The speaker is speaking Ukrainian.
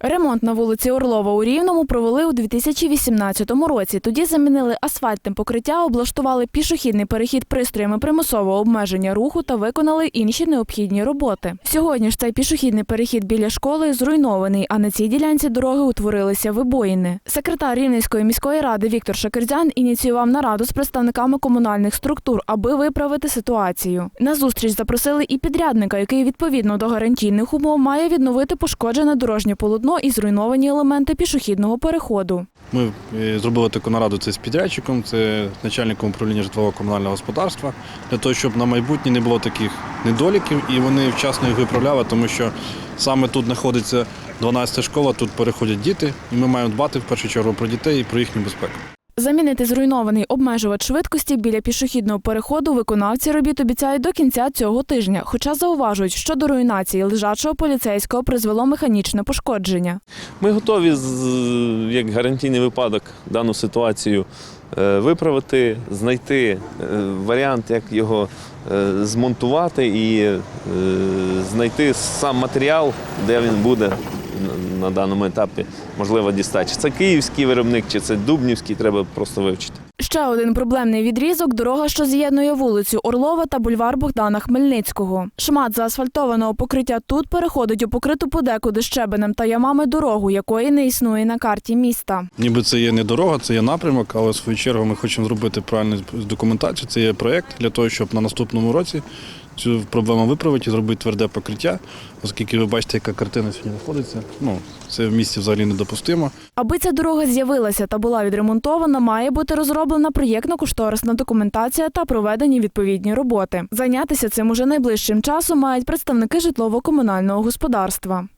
Ремонт на вулиці Орлова у Рівному провели у 2018 році. Тоді замінили асфальтне покриття, облаштували пішохідний перехід пристроями примусового обмеження руху та виконали інші необхідні роботи. Сьогодні ж цей пішохідний перехід біля школи зруйнований, а на цій ділянці дороги утворилися вибоїни. Секретар Рівненської міської ради Віктор Шакердян ініціював нараду з представниками комунальних структур, аби виправити ситуацію. На зустріч запросили і підрядника, який відповідно до гарантійних умов має відновити пошкоджене дорожнє полотно і зруйновані елементи пішохідного переходу. Ми е, зробили таку нараду це з підрядчиком, це начальником управління житлового комунального господарства, для того, щоб на майбутнє не було таких недоліків і вони вчасно їх виправляли, тому що саме тут знаходиться 12-та школа, тут переходять діти, і ми маємо дбати в першу чергу про дітей і про їхню безпеку. Замінити зруйнований обмежувач швидкості біля пішохідного переходу виконавці робіт обіцяють до кінця цього тижня. Хоча зауважують, що до руйнації лежачого поліцейського призвело механічне пошкодження. Ми готові як гарантійний випадок дану ситуацію е, виправити, знайти е, варіант, як його е, змонтувати і знайти сам матеріал, де він буде на даному етапі можливо дістати. Чи Це київський виробник, чи це дубнівський, треба просто вивчити. Ще один проблемний відрізок дорога, що з'єднує вулицю Орлова та бульвар Богдана Хмельницького. Шмат заасфальтованого покриття тут переходить у покриту подекуди щебенем та ямами дорогу, якої не існує на карті міста. Ніби це є не дорога, це є напрямок, але в свою чергу ми хочемо зробити правильну документацію. Це є проєкт для того, щоб на наступному році цю проблему виправити і зробити тверде покриття, оскільки ви бачите, яка картина сьогодні знаходиться. Ну, це в місті взагалі недопустимо. Аби ця дорога з'явилася та була відремонтована, має бути розроблена проєктно-кошторисна документація та проведені відповідні роботи. Зайнятися цим уже найближчим часом мають представники житлово-комунального господарства.